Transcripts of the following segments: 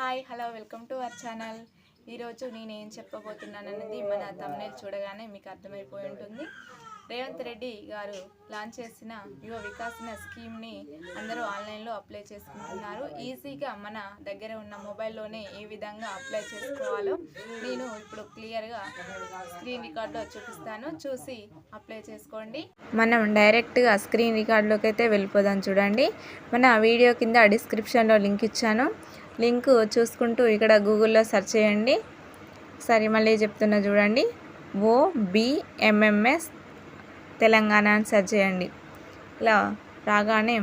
Hi hello welcome to our channel. ఈరోజు నేను ఏం చెప్పబోతున్నాను మన తమ్నేల్ చూడగానే మీకు అర్థమైపోయి ఉంటుంది. రేవంత్ రెడ్డి గారు లాంచ్ చేసిన యువ వికాసన స్కీమ్ని అందరూ ఆన్లైన్లో అప్లై చేసుకుంటున్నారు. ఈజీగా మన దగ్గర ఉన్న మొబైల్లోనే ఏ విధంగా అప్లై చేసుకోవాలో నేను ఇప్పుడు క్లియర్గా స్క్రీన్ రికార్డులో చూపిస్తాను. చూసి అప్లై చేసుకోండి. మనం డైరెక్ట్గా స్క్రీన్ రికార్డులోకి అయితే వెళ్ళిపోదాం చూడండి. మన వీడియో కింద డిస్క్రిప్షన్లో లింక్ ఇచ్చాను. లింక్ చూసుకుంటూ ఇక్కడ గూగుల్లో సెర్చ్ చేయండి. సరే మళ్ళీ చెప్తున్నా చూడండి. ఓ తెలంగాణ అని సెర్చ్ చేయండి. ఇలా రాగానే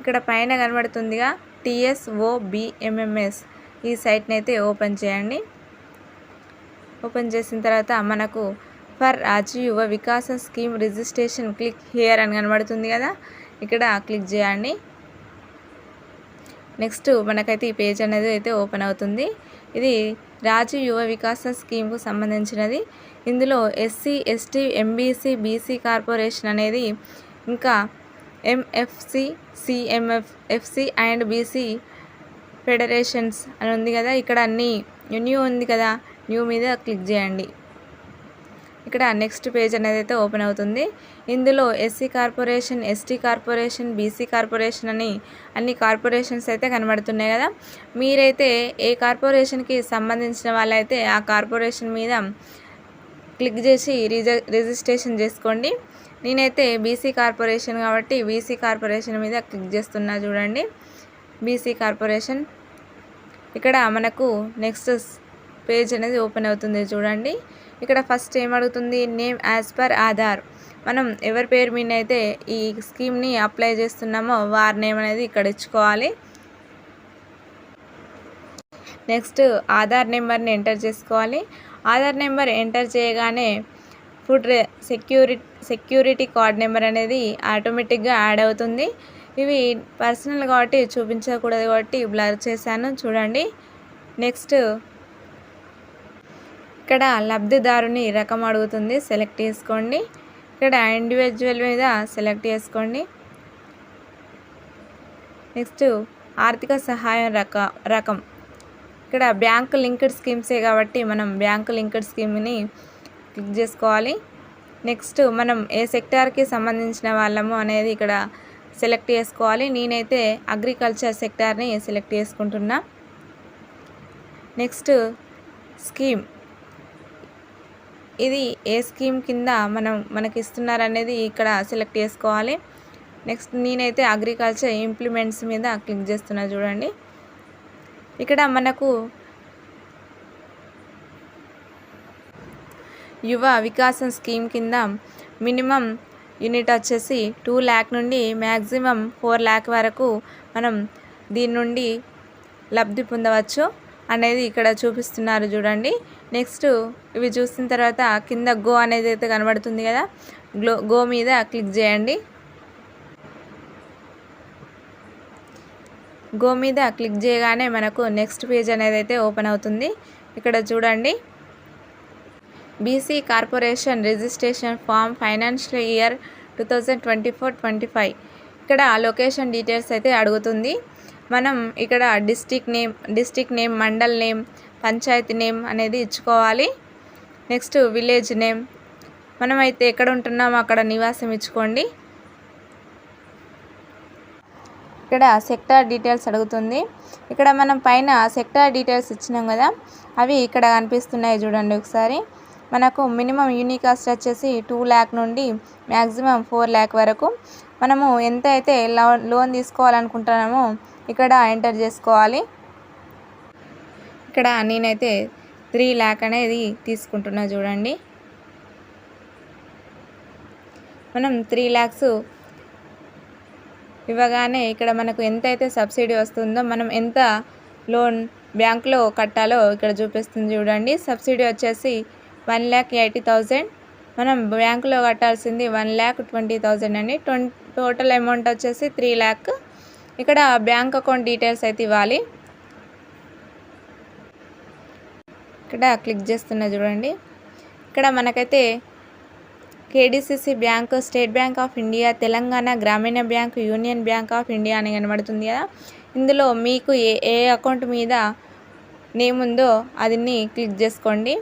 ఇక్కడ పైన కనబడుతుందిగా టిఎస్ఓబిఎంఎంఎస్ ఈ సైట్ని అయితే ఓపెన్ చేయండి. ఓపెన్ చేసిన తర్వాత మనకు for Raju Yuva Vikasa scheme registration click here అని కనబడుతుంది కదా. ఇక్కడ క్లిక్ చేయండి. నెక్స్ట్ మనకైతే ఈ పేజ్ అనేది అయితే ఓపెన్ అవుతుంది. ఇది రాజు యువ వికాస స్కీమ్కు సంబంధించినది. ఇందులో SC ST MBC BC corporation అనేది ఇంకా MFC CMF FC and BC federations అని ఉంది కదా. ఇక్కడ అన్ని న్యూ ఉంది కదా. న్యూ మీద క్లిక్ చేయండి. ఇక్కడ నెక్స్ట్ పేజ్ అనేది అయితే ఓపెన్ అవుతుంది. ఇందులో SC corporation ST corporation BC corporation అని అన్ని కార్పొరేషన్స్ అయితే కనబడుతున్నాయి కదా. మీరైతే ఏ కార్పొరేషన్కి సంబంధించిన వాళ్ళైతే ఆ కార్పొరేషన్ మీద క్లిక్ చేసి రిజ రిజిస్ట్రేషన్ చేసుకోండి. నేనైతే బీసీ కార్పొరేషన్ కాబట్టి బీసీ కార్పొరేషన్ మీద క్లిక్ చేస్తున్నా చూడండి. బీసీ కార్పొరేషన్ ఇక్కడ మనకు నెక్స్ట్ పేజ్ అనేది ఓపెన్ అవుతుంది చూడండి. ఇక్కడ ఫస్ట్ ఏమడుగుతుంది నేమ్ యాజ్ పర్ ఆధార్. మనం ఎవరి పేరు మీద అయితే ఈ స్కీమ్ని అప్లై చేస్తున్నామో వారి నేమ్ అనేది ఇక్కడ ఇచ్చుకోవాలి. నెక్స్ట్ ఆధార్ నెంబర్ని ఎంటర్ చేసుకోవాలి. ఆధార్ నెంబర్ ఎంటర్ చేయగానే ఫుడ్ సెక్యూరి సెక్యూరిటీ కార్డ్ నెంబర్ అనేది ఆటోమేటిక్గా యాడ్ అవుతుంది. ఇవి పర్సనల్ కాబట్టి చూపించకూడదు కాబట్టి బ్లర్ చేశాను. చూడండి. నెక్స్ట్ ఇక్కడ లబ్ధిదారుని రకం అడుగుతుంది. సెలెక్ట్ చేసుకోండి. ఇక్కడ ఇండివిజువల్ మీద సెలెక్ట్ చేసుకోండి. నెక్స్ట్ ఆర్థిక సహాయం రక రకం. ఇక్కడ బ్యాంకు లింక్డ్ స్కీమ్సే కాబట్టి మనం బ్యాంకు లింక్డ్ స్కీమ్ని క్లిక్ చేసుకోవాలి. నెక్స్ట్ మనం ఏ సెక్టార్కి సంబంధించిన వాళ్ళము అనేది ఇక్కడ సెలెక్ట్ చేసుకోవాలి. నేనైతే అగ్రికల్చర్ సెక్టార్ని సెలెక్ట్ చేసుకుంటున్నా. నెక్స్ట్ స్కీమ్ ఇది ఏ స్కీమ్ కింద మనం మనకి ఇస్తున్నారు అనేది ఇక్కడ సెలెక్ట్ చేసుకోవాలి. నెక్స్ట్ నేనైతే అగ్రికల్చర్ ఇంప్లిమెంట్స్ మీద క్లిక్ చేస్తున్నా చూడండి. ఇక్కడ మనకు యువ వికాసం స్కీమ్ కింద మినిమం యూనిట్ వచ్చేసి టూ ల్యాక్ నుండి మ్యాక్సిమం ఫోర్ ల్యాక్ వరకు మనం దీని నుండి లబ్ధి పొందవచ్చు. అనేది ఇక్కడ చూపిస్తున్నారు చూడండి. నెక్స్ట్ ఇవి చూసిన తర్వాత కింద గో అనేది అయితే కనబడుతుంది కదా. గ్లో గో మీద క్లిక్ చేయండి. గో మీద క్లిక్ చేయగానే మనకు నెక్స్ట్ పేజ్ అనేది అయితే ఓపెన్ అవుతుంది. ఇక్కడ చూడండి. BC corporation registration form financial year two thousand twenty four twenty five ఇక్కడ లొకేషన్ డీటెయిల్స్ అయితే అడుగుతుంది. మనం ఇక్కడ district name district name mandal name panchayat name అనేది ఇచ్చుకోవాలి. నెక్స్ట్ విలేజ్ నేమ్ మనమైతే ఎక్కడ ఉంటున్నామో అక్కడ నివాసం ఇచ్చుకోండి. ఇక్కడ సెక్టార్ డీటెయిల్స్ అడుగుతుంది. ఇక్కడ మనం పైన సెక్టార్ డీటెయిల్స్ ఇచ్చినాం కదా అవి ఇక్కడ కనిపిస్తున్నాయి చూడండి ఒకసారి. మనకు మినిమం యూనిక్ కాస్ట్ వచ్చేసి టూ ల్యాక్ నుండి మ్యాక్సిమం ఫోర్ ల్యాక్ వరకు. మనము ఎంత అయితే లోన్ లోన్ తీసుకోవాలనుకుంటున్నామో ఇక్కడ ఎంటర్ చేసుకోవాలి. ఇక్కడ నేనైతే త్రీ ల్యాక్ అనేది తీసుకుంటున్నా చూడండి. మనం త్రీ ల్యాక్స్ ఇవ్వగానే ఇక్కడ మనకు ఎంత అయితే సబ్సిడీ వస్తుందో మనం ఎంత లోన్ బ్యాంక్లో కట్టాలో ఇక్కడ చూపిస్తుంది చూడండి. సబ్సిడీ వచ్చేసి వన్ ల్యాక్ ఎయిటీ థౌజండ్. మనం బ్యాంకులో కట్టాల్సింది వన్ ల్యాక్ ట్వంటీ థౌజండ్ అండి. ట్వం టోటల్ అమౌంట్ వచ్చేసి త్రీ ల్యాక్. ఇక్కడ బ్యాంక్ అకౌంట్ డీటెయిల్స్ అయితే ఇవ్వాలి. ఇక్కడ క్లిక్ చేస్తున్నా చూడండి. ఇక్కడ మనకైతే KDCC bank State Bank of India Telangana Grameena bank Union Bank of India అని కనబడుతుంది కదా. ఇందులో మీకు ఏ ఏ అకౌంట్ మీద నేమ్ ఉందో అదిని క్లిక్ చేసుకోండి.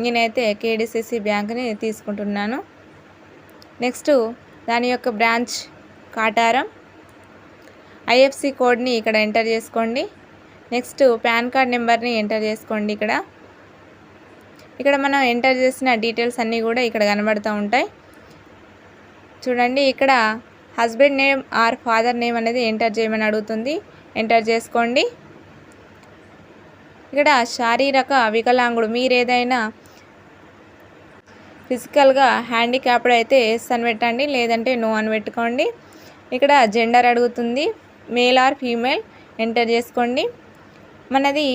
నేనైతే కేడిసిసి బ్యాంక్ని తీసుకుంటున్నాను. నెక్స్ట్ దాని యొక్క బ్రాంచ్ కాటారం. ఐఎఫ్సి కోడ్ని ఇక్కడ ఎంటర్ చేసుకోండి. నెక్స్ట్ పాన్ కార్డ్ నెంబర్ని ఎంటర్ చేసుకోండి ఇక్కడ. ఇక్కడ మనం ఎంటర్ చేసిన డీటెయిల్స్ అన్నీ కూడా ఇక్కడ కనబడుతూ ఉంటాయి. చూడండి ఇక్కడ husband name or father name అనేది ఎంటర్ చేయమని అడుగుతుంది. ఎంటర్ చేసుకోండి. ఇక్కడ శారీరక వికలాంగుడు మీరు ఏదైనా ఫిజికల్గా హ్యాండిక్యాప్డ్ అయితే ఎస్ అని పెట్టండి లేదంటే నో అని పెట్టుకోండి. ఇక్కడ జెండర్ అడుగుతుంది మేల్ ఆర్ ఫీమేల్ ఎంటర్ చేసుకోండి. మనది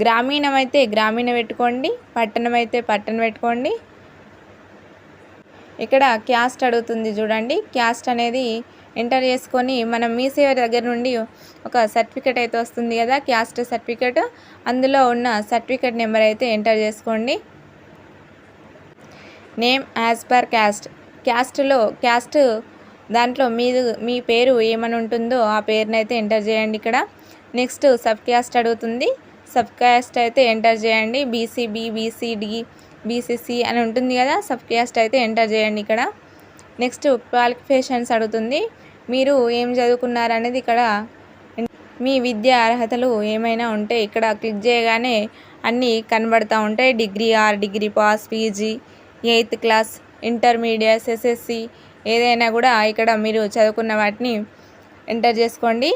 గ్రామీణం అయితే గ్రామీణ పెట్టుకోండి పట్టణం అయితే పట్టణం పెట్టుకోండి. ఇక్కడ క్యాస్ట్ అడుగుతుంది చూడండి క్యాస్ట్ అనేది ఎంటర్ చేసుకొని మనం మీ సేవ దగ్గర నుండి ఒక సర్టిఫికేట్ అయితే వస్తుంది కదా క్యాస్ట్ సర్టిఫికేట్. అందులో ఉన్న సర్టిఫికేట్ నెంబర్ అయితే ఎంటర్ చేసుకోండి. Name as per caste. క్యాస్ట్లో caste దాంట్లో మీది మీ పేరు ఏమని ఉంటుందో ఆ పేరునైతే ఎంటర్ చేయండి ఇక్కడ. నెక్స్ట్ సబ్ క్యాస్ట్ అడుగుతుంది. సబ్ క్యాస్ట్ అయితే ఎంటర్ చేయండి. బీసీబీ బీసీడి బీసీసీ అని ఉంటుంది కదా సబ్ క్యాస్ట్ అయితే ఎంటర్ చేయండి ఇక్కడ. నెక్స్ట్ క్వాలిఫికేషన్స్ అడుగుతుంది. మీరు ఏం చదువుకున్నారు అనేది ఇక్కడ మీ విద్యా అర్హతలు ఏమైనా ఉంటే ఇక్కడ క్లిక్ చేయగానే అన్నీ కనబడుతూ ఉంటాయి. Degree or degree pass PG eighth class intermediate SSC ఏదైనా కూడా ఇక్కడ మీరు చదువుకున్న వాటిని ఎంటర్ చేసుకోండి.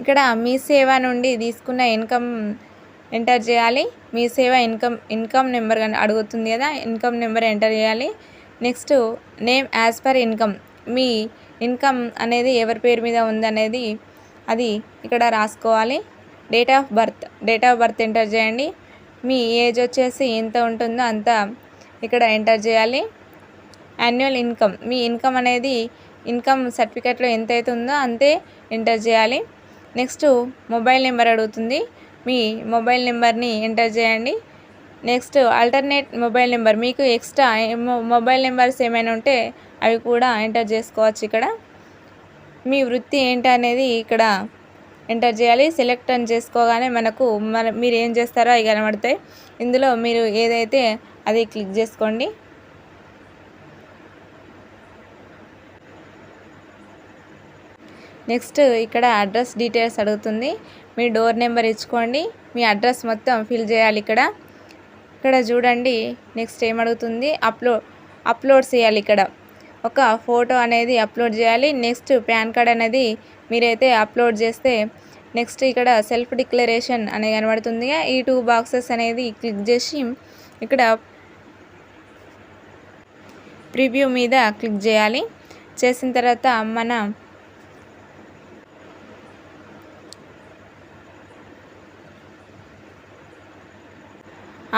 ఇక్కడ మీ సేవ నుండి తీసుకున్న ఇన్కమ్ ఎంటర్ చేయాలి. మీ సేవ ఇన్కమ్ ఇన్కమ్ నెంబర్ అడుగుతుంది కదా ఇన్కమ్ నెంబర్ ఎంటర్ చేయాలి. Next name as per income. మీ ఇన్కమ్ అనేది ఎవరి పేరు మీద ఉందనేది అది ఇక్కడ రాసుకోవాలి. Date of birth date of birth enter చేయండి. మీ ఏజ్ వచ్చేసి ఎంత ఉంటుందో అంత ఇక్కడ ఎంటర్ చేయాలి. యాన్యువల్ ఇన్కమ్ మీ ఇన్కమ్ అనేది ఇన్కమ్ సర్టిఫికేట్లో ఎంత అయితే ఉందో అంతే ఎంటర్ చేయాలి. నెక్స్ట్ మొబైల్ నెంబర్ అడుగుతుంది. మీ మొబైల్ నెంబర్ని ఎంటర్ చేయండి. నెక్స్ట్ ఆల్టర్నేట్ మొబైల్ నెంబర్ మీకు ఎక్స్ట్రా మొబైల్ నెంబర్స్ ఏమైనా ఉంటే అవి కూడా ఎంటర్ చేసుకోవచ్చు ఇక్కడ. మీ వృత్తి ఏంటి అనేది ఇక్కడ ఎంటర్ చేయాలి. సెలెక్ట్ అని చేసుకోగానే మనకు మన మీరు ఏం చేస్తారో అవి కనబడతాయి. ఇందులో మీరు ఏదైతే అది క్లిక్ చేసుకోండి. నెక్స్ట్ ఇక్కడ అడ్రస్ డీటెయిల్స్ అడుగుతుంది. మీ డోర్ నెంబర్ ఇచ్చుకోండి. మీ అడ్రస్ మొత్తం ఫిల్ చేయాలి ఇక్కడ. ఇక్కడ చూడండి. నెక్స్ట్ ఏమడుగుతుంది? అప్లోడ్ అప్లోడ్ చేయాలి ఇక్కడ. ఒక ఫోటో అనేది అప్లోడ్ చేయాలి. నెక్స్ట్ పాన్ కార్డ్ అనేది మీరైతే అప్లోడ్ చేస్తే నెక్స్ట్ ఇక్కడ సెల్ఫ్ డిక్లరేషన్ అనేది కనబడుతుంది. ఈ టూ బాక్సెస్ అనేది క్లిక్ చేసి ఇక్కడ ప్రివ్యూ మీద క్లిక్ చేయాలి. చేసిన తర్వాత మన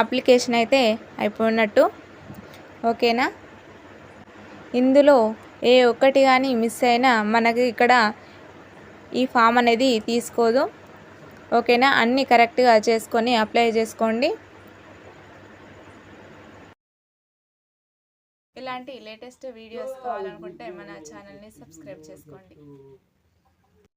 అప్లికేషన్ అయితే అయిపోయినట్టు. ఓకేనా? ఇందులో ఏ ఒక్కటి కానీ మిస్ అయినా మనకి ఇక్కడ ఈ ఫామ్ అనేది తీసుకోదు. ఓకేనా? అన్నీ కరెక్ట్గా చేసుకొని అప్లై చేసుకోండి. ఇలాంటి లేటెస్ట్ వీడియోస్ కావాలనుకుంటే మన ఛానల్ని సబ్స్క్రైబ్ చేసుకోండి.